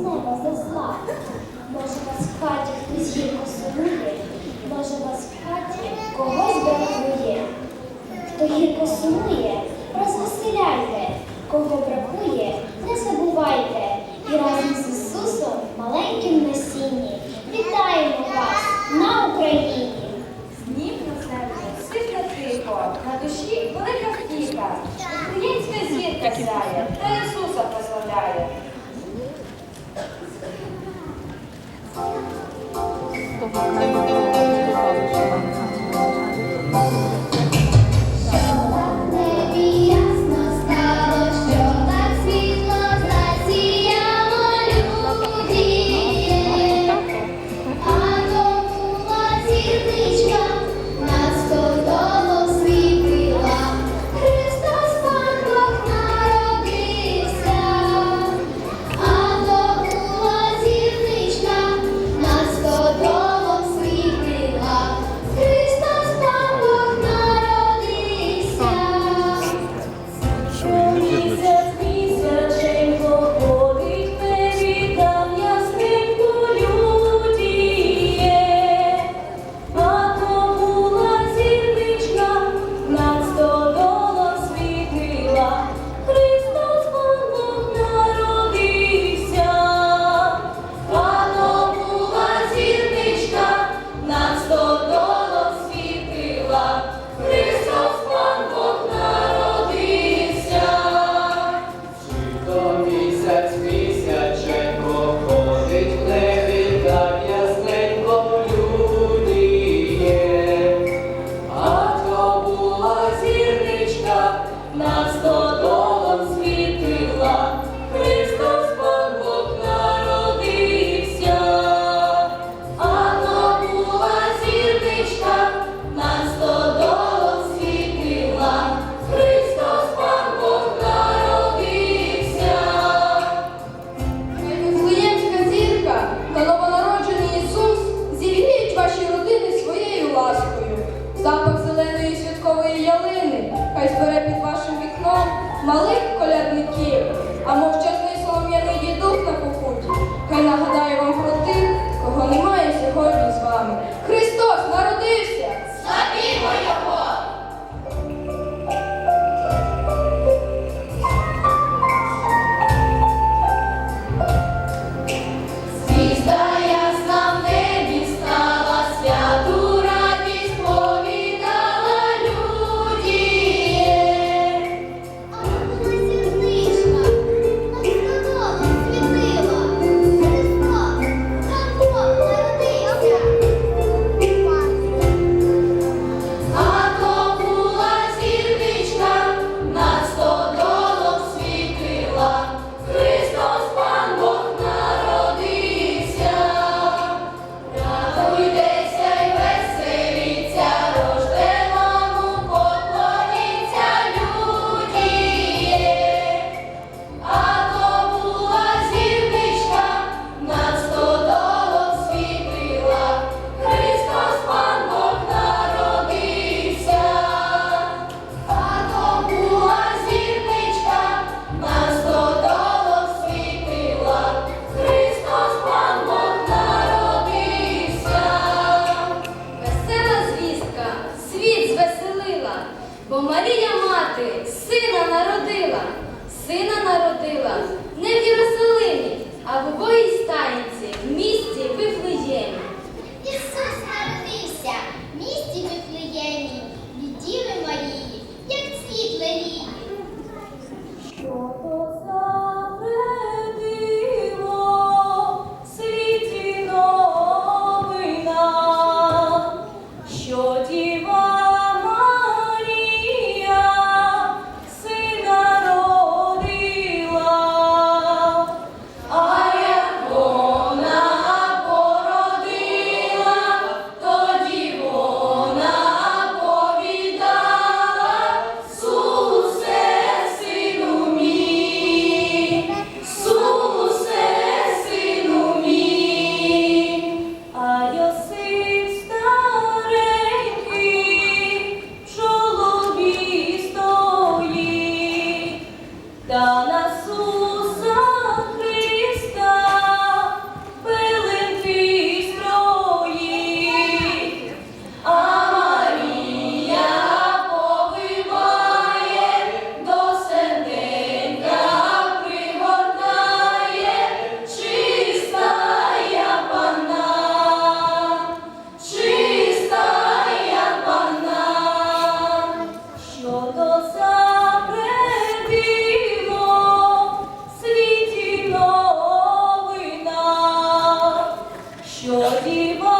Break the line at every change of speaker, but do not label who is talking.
неба зазла. Може, вас в хаті хтось гірко сумує, може, вас в хаті когось бракує. Хто гірко сумує, розвеселяйте, кого бракує, не забувайте. І разом з Ісусом маленьким на Вітаємо вас на Україні!
Знім на себе сильно тихо, на душі велика втіха, українська зірка сяє.
と мати сина народила, сина народила не в Єрусалимі, а в убогій станці, в місті.
you he
will.